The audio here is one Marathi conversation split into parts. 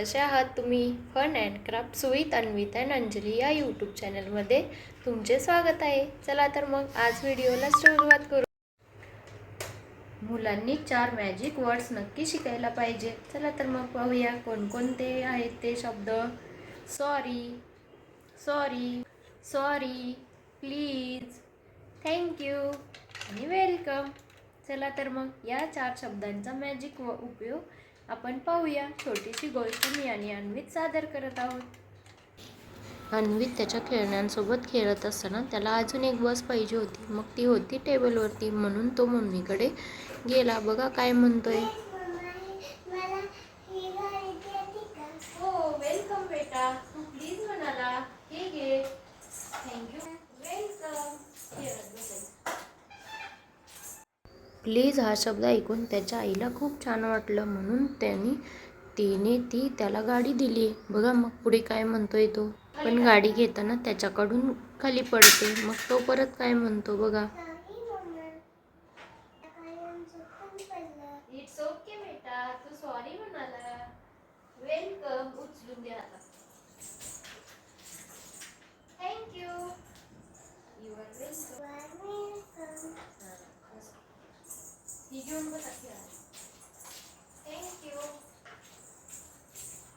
कसे आहात तुम्ही? फन अँड क्राफ्ट सुईत अन्वित अँड अंजली या यूट्यूब चॅनलमध्ये तुमचे स्वागत आहे. चला तर मग आज व्हिडिओला सुरुवात करू. मुलांनी चार मॅजिक वर्ड्स नक्की शिकायला पाहिजे. चला तर मग पाहूया कोणकोणते आहेत ते शब्द. Sorry sorry sorry please thank you आणि वेलकम चला तर मग या चार शब्दांचा मॅजिक व उपयोग आपण पाहूया छोटीशी गोष्ट मी आणि अन्वित सादर करत आहोत. अन्वित त्याच्या खेळण्यांसोबत खेळत असताना त्याला अजून एक बस पाहिजे होती. मग ती होती टेबलवरती म्हणून तो मम्मीकडे गेला. बघा काय म्हणतोय हो वेलकम बेटा तू प्लीज म्हणाला हे घे थँक्यू वेलकम प्लीज हा शब्द ऐकून त्याच्या आईला खूप छान वाटलं म्हणून त्यांनी तिने ती त्याला गाडी दिली. बघा मग पुढे काय म्हणतोय तो. पण गाडी घेताना त्याच्याकडून खाली पडते. मग तो परत काय म्हणतो बघा. इट्स ओके बेटा तू सॉरी म्हणाला वेलकम उचलून दे आता thank you you are welcome ही घेऊन बसा थँक्यू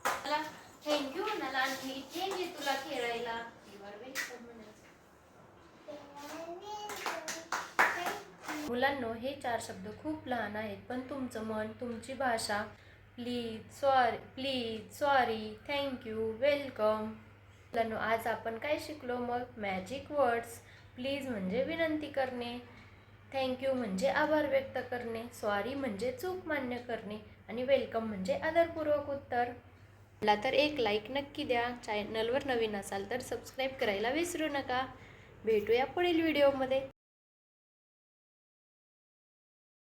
मला थँक्यू म्हणाला आणि इथे तुला खेळायला मुलांनो हे चार शब्द खूप लहान आहेत पण तुमचं मन तुमची भाषा please sorry please sorry thank you welcome मुलांनो आज आपण काय शिकलो? मग मॅजिक वर्ड्स प्लीज म्हणजे विनंती करणे. थँक्यू म्हणजे आभार व्यक्त करणे सॉरी म्हणजे चूक मान्य करणे आणि वेलकम म्हणजे आदरपूर्वक उत्तर. मला तर एक लाईक नक्की द्या. चॅनलवर नवीन असाल तर सबस्क्राईब करायला विसरू नका. भेटूया पुढील व्हिडिओमध्ये